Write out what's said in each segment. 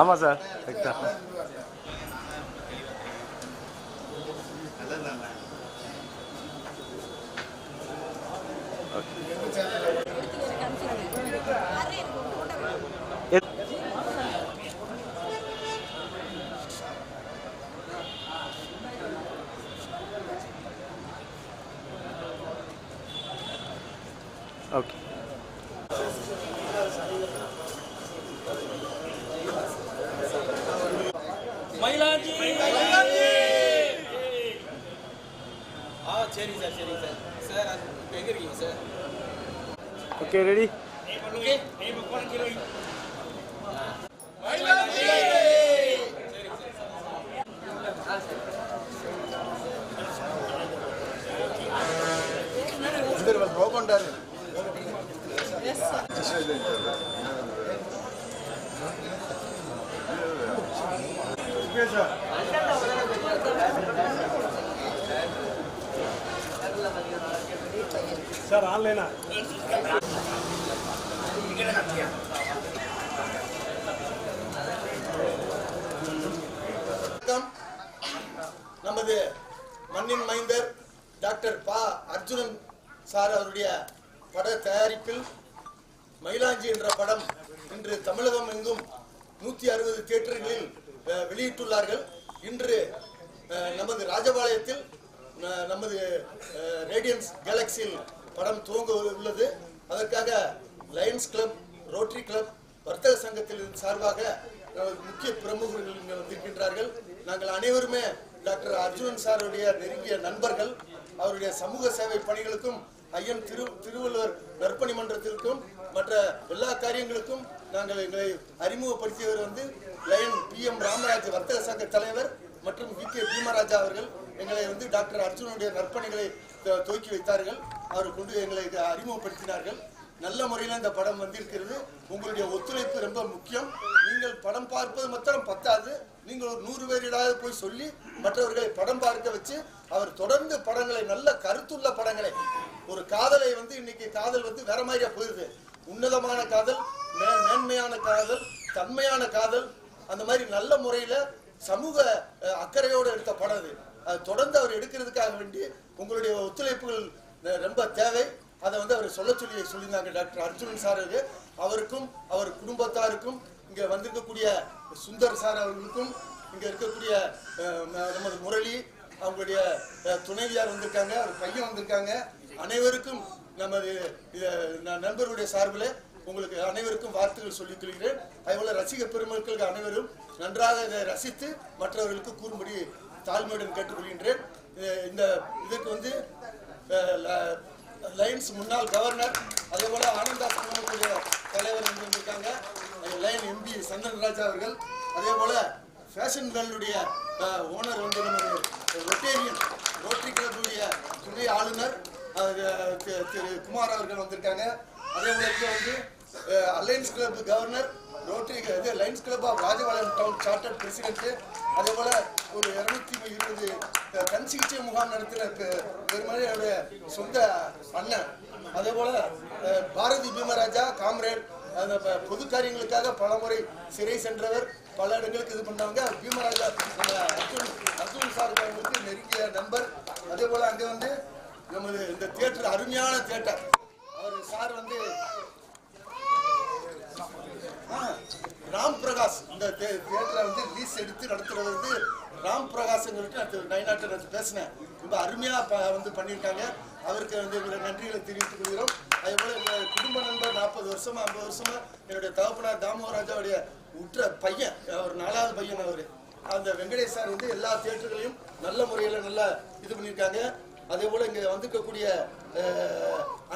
ஆமாம் சார் கரெக்டாக ஓகே மயிலாஞ்சி மயிலாஞ்சி ஆ சரிங்க சார் எங்கே இருக்கீங்க sir? Okay ready okay Mayilanji sir ஆன்லைனா வணக்கம். நமது மண்ணின் மைந்தர் டாக்டர் பா. அர்ஜுனன் சார் அவருடைய பட தயாரிப்பில் மயிலாஞ்சி என்ற படம் இன்று தமிழகம் எங்கும் நூத்தி அறுபது தியேட்டர்களில் வெளியிட்டுள்ளார்கள். இன்று நமது ராஜபாளையத்தில் நமது ரேடியன்ஸ் கேலக்சியில் படம் துவங்க உள்ளது. அதற்காக லயன்ஸ் கிளப் ரோட்டரி கிளப் வர்த்தக சங்கத்தில் சார்பாக முக்கிய பிரமுகர்கள் இங்கே வந்திருக்கின்றார்கள். நாங்கள் அனைவருமே டாக்டர் அர்ஜுனன் சாருடைய நெருங்கிய நண்பர்கள். அவருடைய சமூக சேவை பணிகளுக்கும் ஐயன் திரு திருவள்ளுவர் நற்பணி மன்றத்திற்கும் மற்ற எல்லா காரியங்களுக்கும் நாங்கள் எங்களை அறிமுகப்படுத்தியவர் வந்து லயன் பி எம் ராமராஜ் வர்த்தக சங்க தலைவர் மற்றும் வி கே பீமராஜா அவர்கள். எங்களை வந்து டாக்டர் அர்ஜுனனுடைய நற்பணிகளை துவக்கி வைத்தார்கள். அவர் கொண்டு எங்களை அறிமுகப்படுத்தினார்கள். நல்ல முறையில் இந்த படம் வந்திருக்கிறது. உங்களுடைய ஒத்துழைப்பு ரொம்ப முக்கியம். நீங்கள் படம் பார்ப்பது மாத்திரம் பத்தாது. நீங்கள் ஒரு நூறு பேரிடாவது போய் சொல்லி மற்றவர்களை படம் பார்க்க வச்சு அவர் தொடர்ந்து படங்களை நல்ல கருத்துள்ள படங்களை ஒரு காதலை வந்து இன்னைக்கு காதல் வந்து வேற மாதிரியா போயிருது. உன்னதமான காதல் மே- மேன்மையான காதல் தன்மையான காதல் அந்த மாதிரி நல்ல முறையில சமூக அக்கறையோட படம் அது அது தொடர்ந்து அவர் எடுக்கிறதுக்காக வேண்டி உங்களுடைய ஒத்துழைப்புகள் ரொம்ப தேவை. அதை வந்து அவர் சொல்ல சொல்லி சொல்லியிருந்தாங்க டாக்டர் அர்ஜுனன் சார் அவரு. அவருக்கும் அவர் குடும்பத்தாருக்கும் இங்கே வந்திருக்கக்கூடிய சுந்தர் சார் அவர்களுக்கும் இங்கே இருக்கக்கூடிய நமது முரளி அவங்களுடைய துணைவியார் வந்திருக்காங்க அவர் பையன் வந்திருக்காங்க. அனைவருக்கும் நமது ந- நண்பருடைய சார்பில் உங்களுக்கு அனைவருக்கும் வார்த்தைகள் சொல்லிக் கொள்கிறேன் அதேபோல ரசிக பெருமக்களுக்கு அனைவரும் நன்றாக இதை ரசித்து மற்றவர்களுக்கு கூறும்படி தாழ்மையுடன் கேட்டுக்கொள்கின்றேன். இந்த இதுக்கு வந்து ல- லைன்ஸ் முன்னாள் கவர்னர் அதே போல ஆனந்தா சங்கமத்துடைய தலைவர் இருந்திருக்காங்க லைன் எம்பி சந்தன் ராஜா அவர்கள். அதே போல ஃபேஷன் வேர்ல்டுடைய ஓனர் வந்து நமது ரொட்டேரியன் ரோட்டரி கிளப்புடைய துணை ஆளுநர் திரு குமார் அவர்கள் வந்திருக்காங்க. அதே போல வந்து அலையன்ஸ் கிளப் கவர்னர் ரோட்டரி இது lions club of Rajapalayam town charter president அதே போல் ஒரு இருநூத்தி இருபது கண் சிகிச்சை முகாம் நடத்தின பெ- என்னுடைய சொந்த அண்ணன். அதே போல் பாரதி பீமராஜா காம்ரேட் அந்த ப- பொது காரியங்களுக்காக பலமுறை சிறை சென்றவர். பல இடங்களுக்கு இது பண்ணவங்க. பீமராஜா நம்ம அர்ஜுன் அர்ஜுன் சார் அவங்களுக்கு நெருங்கிய நண்பர். அதே போல் அங்கே வந்து நமது இந்த தியேட்டர் அருமையான தியேட்டர். அவர் சார் வந்து ராம் பிரகாஷ் இந்த தியேட்டரை வந்து லீஸ் எடுத்து நடத்துறது வந்து ராம் பிரகாஷ்ங்கிறது நைனாட்டை நான் பேசினேன். ரொம்ப அருமையாக வந்து பண்ணியிருக்காங்க. அவருக்கு வந்து எங்களை நன்றிகளை தெரிவித்துக் கொள்கிறோம். அதே போல் எங்கள் குடும்ப நண்பர் நாற்பது வருஷமா ஐம்பது வருஷமா என்னுடைய தகப்பனார் தாமோராஜாவுடைய உற்ற பையன் அவர் நாலாவது பையன் அவர். அந்த வெங்கடேஷ் சார் வந்து எல்லா தேட்டர்களையும் நல்ல முறையில் நல்லா இது பண்ணியிருக்காங்க. அதே போல் இங்கே வந்திருக்கக்கூடிய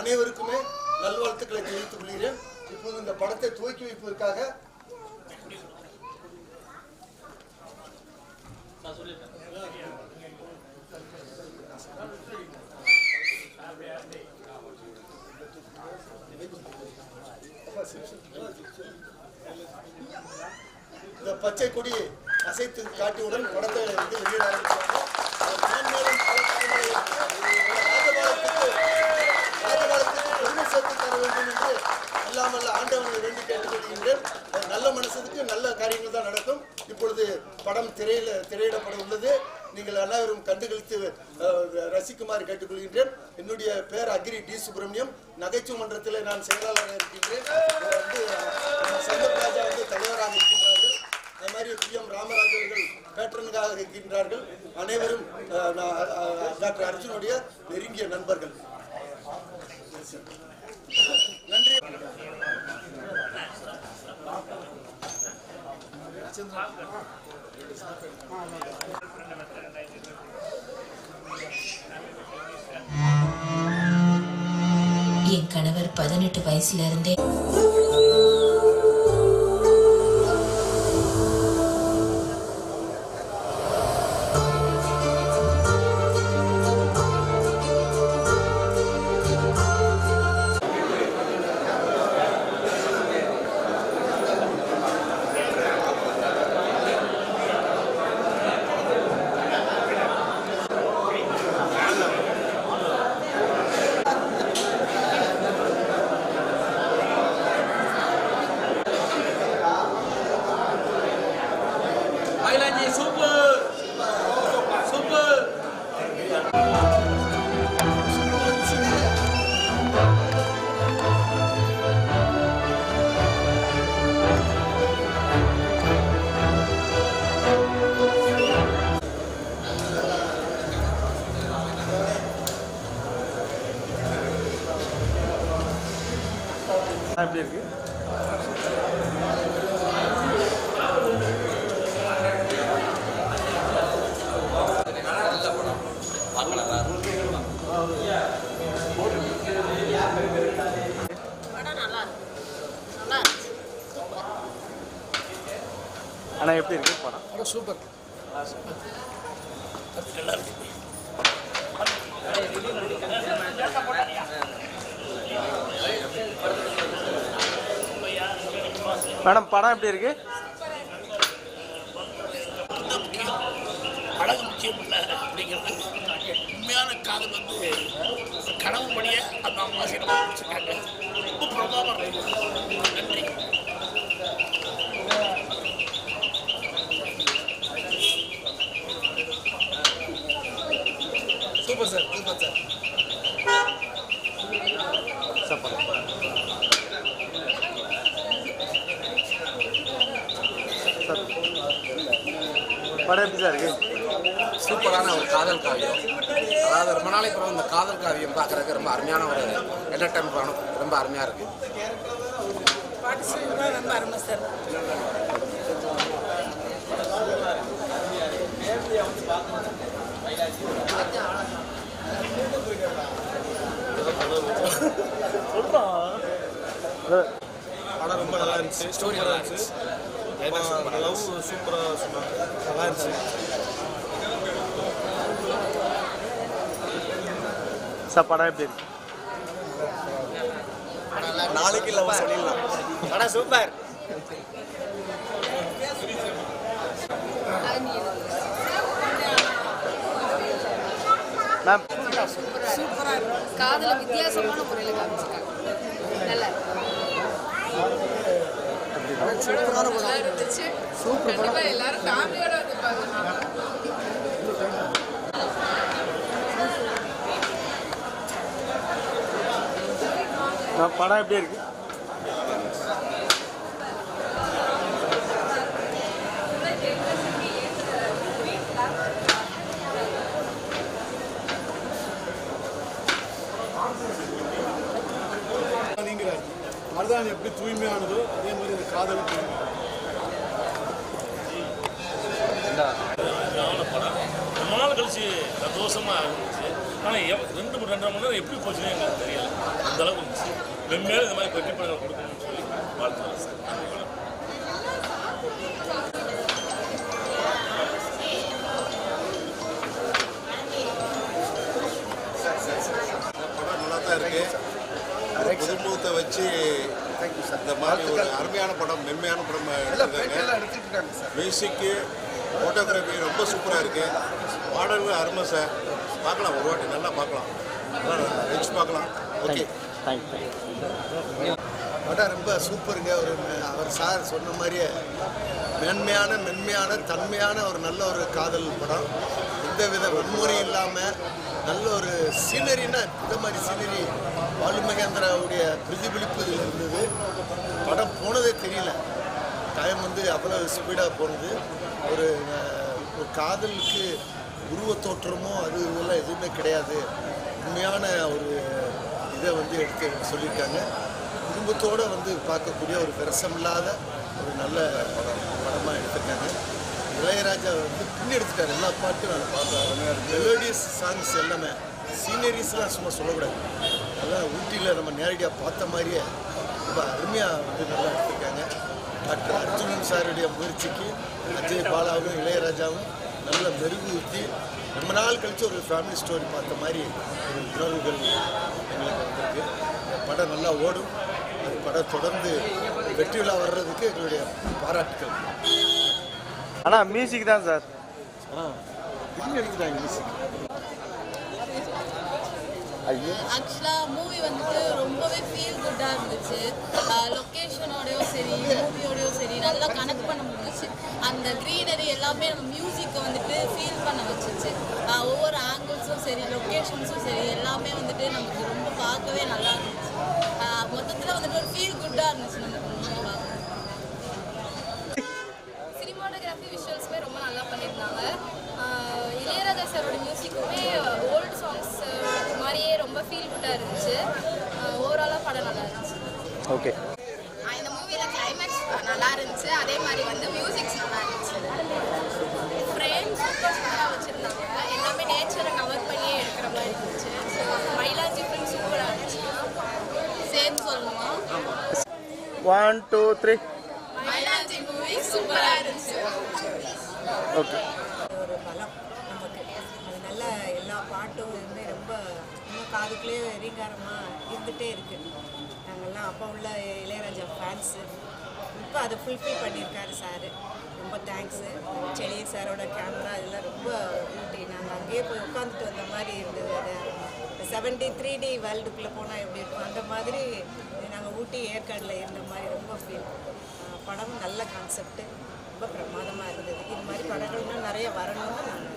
அனைவருக்குமே நல்வாழ்த்துக்களை தெரிவித்துக் கொள்கிறேன். இப்போது இந்த படத்தை துவக்கி வைப்பதற்காக இந்த பச்சை கொடி அசைத்து காட்டியவுடன் படத்தை வந்து வெளியிட ஆரம்பிச்சாங்க அவர் மேன்மேலும் பல தலைமுறைகளுக்கு ராஜபாலத்துக்கு ராஜபாலத்துக்கு பெருமை சேர்த்து தர வேண்டும் என்று அல்லாமல் ஆண்டவனை வேண்டி கேட்டுக்கொள்கின்றேன் நல்ல மனசுக்கு நல்ல காரியங்கள் தான் நடக்கும். இப்பொழுது படம் திரையில திரையிடப்பட உள்ளது. நீங்கள் அனைவரும் கண்டுகளித்து ரசிக்குமாறு கேட்டுக்கொள்கின்றேன். என்னுடைய பேர் அக்ரி டி சுப்பிரமணியம். நகைச்சுவை மன்றத்தில் நான் செயலாளராக இருக்கின்றேன். வந்து அஹ், ராஜா வந்து தலைவராக இருக்கின்றார்கள். அது மாதிரி பி எம் ராமராஜ் அவர்கள் இருக்கின்றார்கள். அனைவரும் நான், டாக்டர் அர்ஜுனுடைய நெருங்கிய நண்பர்கள். என் கணவர் பதினெட்டு வயசுல இருந்தே படம் நல்லா இருக்கு நல்லா அண்ணா எப்படி இருக்கு? படம் சூப்பர். மேடம் படம் எப்படி இருக்கு? அழகு முக்கியம் இல்லை அப்படிங்கிறது. காதல் வந்து கனவு மணியை அந்த அம்மா சினிமா முடிச்சிருக்காங்க. ரொம்ப பிரமாதம் நன்றி. Super sir super sir. படம் எப்படி சார் இருக்கு? சூப்பரான ஒரு காதல் காவியம். அதாவது ரொம்ப நாளைக்கு அப்புறம் இந்த காதல் காவியம் பார்க்குறதுக்கு ரொம்ப அருமையான ஒரு என்டர்டைன்மெண்ட் ரொம்ப அருமையாக இருக்குது ரொம்ப அருமை சார் படம் ரொம்ப நல்லா இருந்துச்சு. ஸ்டோரி நல்லா இருந்துச்சு. லவ் சூப்பராக சொன்னாங்க. நல்லா இருந்துச்சு. சார் படம் எப்படி இருக்கு? நாளைக்கு லவ் சொல்லிடலாம். படம் சூப்பர். மேம். சூப்பராக காதல வித்தியாசமான முறையில் காமிச்சிருக்காங்க. நல்லா நல்லா இருந்துச்சு. கண்டிப்பாக எல்லாரும் ஃபேமிலியோட வந்து பார்க்கணும் படம் எப்படி இருக்கு? நீங்கிறார் மருதாணி எப்படி தூய்மையானதோ அதே மாதிரி இந்த காதல் தூய்மை படம் நாள் கழிச்சு சந்தோஷமா இருந்துச்சு. ஆனால் ரெண்டு மணி ரெண்டரை மணி நேரம் எப்படி போச்சுன்னு எங்களுக்கு தெரியல. அந்த அளவுக்கு இருந்துச்சு. மென்மேலும் இந்த மாதிரி வெற்றி படங்கள் கொடுக்கணும்னு சொல்லி வாழ்த்துறேன் சார் ஒரு குடும்பத்தை வச்சு இந்த மாதிரி ஒரு அருமையான படம் மென்மையான படம் எடுத்திருக்காங்க. மியூசிக்கு ஃபோட்டோகிராஃபி ரொம்ப சூப்பராக இருக்கு. பாடல்கள் அருமை சார் பார்க்கலாம் ஒரு வாட்டி நல்லா பார்க்கலாம். நல்லா வச்சு பார்க்கலாம். ஓகே படம் ரொம்ப சூப்பருங்க. ஒரு அவர் சார் சொன்ன மாதிரியே மேன்மையான மென்மையான தன்மையான ஒரு நல்ல ஒரு காதல் படம். எந்த வித வன்முறை இல்லாமல் நல்ல ஒரு சீனரின்னா இந்த மாதிரி சீனரி வாலுமகேந்திராவுடைய பிரதிபலிப்பு இருந்தது. படம் போனதே தெரியல. டைம் வந்து அவ்வளோ ஸ்பீடாக போனது. ஒரு காதலுக்கு உருவ தோற்றமோ அது இதெல்லாம் எதுவுமே கிடையாது. உண்மையான ஒரு இதை வந்து எடுத்து சொல்லியிருக்காங்க. குடும்பத்தோடு வந்து பார்க்கக்கூடிய ஒரு விரசமில்லாத ஒரு நல்ல படம் படமாக எடுத்திருக்காங்க. இளையராஜா வந்து பின் எடுத்துட்டார். எல்லா பாட்டும் நான் பார்த்தேன் மெலோடியஸ் சாங்ஸ் எல்லாமே. சீனரிஸ்லாம் சும்மா சொல்லக்கூடாது. அதான் ஊட்டியில் நம்ம நேரடியாக பார்த்த மாதிரியே ரொம்ப அருமையாக வந்து நல்லா எடுத்திருக்காங்க. டாக்டர் அர்ஜுனன் சாருடைய முயற்சிக்கு அஜய் பாலாவும் இளையராஜாவும் நல்ல மெருகூட்டி ரொம்ப நாள் கழிச்சு ஒரு ஃபேமிலி ஸ்டோரி பார்த்த மாதிரி ஒரு உணர்வுகள் எங்களுக்கு வந்திருக்கு. படம் நல்லா ஓடும். அந்த படம் தொடர்ந்து வெற்றி விழா வர்றதுக்கு எங்களுடைய பாராட்டுக்கள். அண்ணா மியூசிக் தான் சார். பின் எடுத்துட்டாங்க மியூசிக் ஆக்சுவலாக மூவி வந்துட்டு ரொம்பவே ஃபீல் குட்டாக இருந்துச்சு. லொக்கேஷனோடையும் சரி மூவியோடையும் சரி நல்லா கனெக்ட் பண்ண முடிஞ்சிச்சு. அந்த க்ரீனரி எல்லாமே நம்ம மியூசிக்கை வந்துட்டு ஃபீல் பண்ண வச்சுச்சு. ஒவ்வொரு ஆங்கிள்ஸும் சரி லொக்கேஷன்ஸும் சரி எல்லாமே வந்துட்டு நமக்கு ரொம்ப பார்க்கவே நல்லா இருந்துச்சு. மொத்தத்தில் வந்துட்டு ஒரு ஃபீல் குட்டாக இருந்துச்சு நமக்கு. ஓகே. இந்த மூவியில் கிளைமேக்ஸ் நல்லா இருந்துச்சு. அதே மாதிரி வந்து மியூசிக்ஸ் நல்லா இருந்துச்சு. ஃப்ரேம் சூப்பர் சூப்பராக வச்சுருந்தாங்க. எல்லாமே நேச்சரை கவர் பண்ணியே எடுக்கிற மாதிரி இருந்துச்சு. மயிலாஞ்சி ஃபிலிம் சூப்பராக இருந்துச்சு. சேர்ந்து சொல்லணுமா? One two three Mayilanji movie சூப்பராக இருந்துச்சு. ஓகே ஒரு பலம் நமக்கு அது நல்ல எல்லா பாட்டும் ரொம்ப இன்னும் காதுக்குள்ளேயே ரீங்காரமாக இருந்துகிட்டே இருக்கு. நாங்கள்லாம் அப்போ உள்ள இளையராஜா ஃபேன்ஸு இப்போ அதை ஃபுல்ஃபில் பண்ணியிருக்காரு சார் ரொம்ப தேங்க்ஸு செடி சாரோட கேமரா இதெல்லாம் ரொம்ப ஊட்டி நாங்கள் அங்கேயே போய் உட்காந்துட்டு வந்த மாதிரி இருந்தது அது. செவன்டி த்ரீ டி வேர்ல்டுக்குள்ளே போனால் எப்படி இருக்கும்? அந்த மாதிரி நாங்கள் ஊட்டி ஏற்காடில் இருந்த மாதிரி ரொம்ப ஃபீல் படம் நல்ல கான்செப்ட்டு ரொம்ப பிரமாதமாக இருந்தது. இது மாதிரி படங்கள்லாம் நிறைய வரணும்னு நாங்கள்